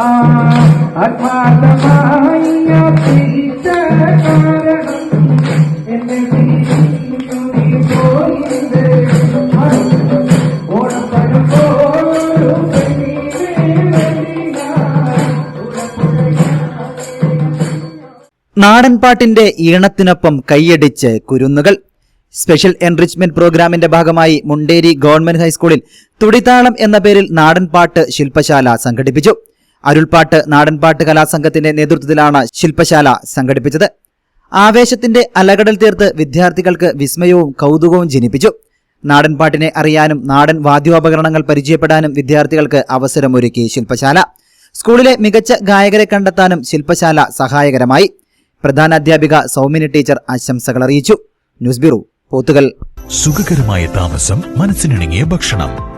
കാരണം നാടൻപാട്ടിന്റെ ഈണത്തിനൊപ്പം കൈയടിച്ച് കുരുന്നുകൾ. Special enrichment പ്രോഗ്രാമിന്റെ ഭാഗമായി മുണ്ടേരി ഗവൺമെന്റ് ഹൈസ്കൂളിൽ തുടിതാളം എന്ന പേരിൽ നാടൻപാട്ട് ശില്പശാല സംഘടിപ്പിച്ചു. അരുൾപ്പാട്ട് നാടൻപാട്ട് കലാസംഘത്തിന്റെ നേതൃത്വത്തിലാണ് ശില്പശാല സംഘടിപ്പിച്ചത്. ആവേശത്തിന്റെ അലകടൽ തീർത്ത് വിദ്യാർത്ഥികൾക്ക് വിസ്മയവും കൗതുകവും ജനിപ്പിച്ചു. നാടൻപാട്ടിനെ അറിയാനും നാടൻ വാദ്യോപകരണങ്ങൾ പരിചയപ്പെടാനും വിദ്യാർത്ഥികൾക്ക് അവസരമൊരുക്കി ശില്പശാല. സ്കൂളിലെ മികച്ച ഗായകരെ കണ്ടെത്താനും ശില്പശാല സഹായകരമായി. പ്രധാന അധ്യാപിക സൗമിനി ടീച്ചർ ആശംസകൾ അറിയിച്ചു. News bureau Pothukal. സുഖകരമായ താമസം മനസ്സിനിണങ്ങിയ ഭക്ഷണം.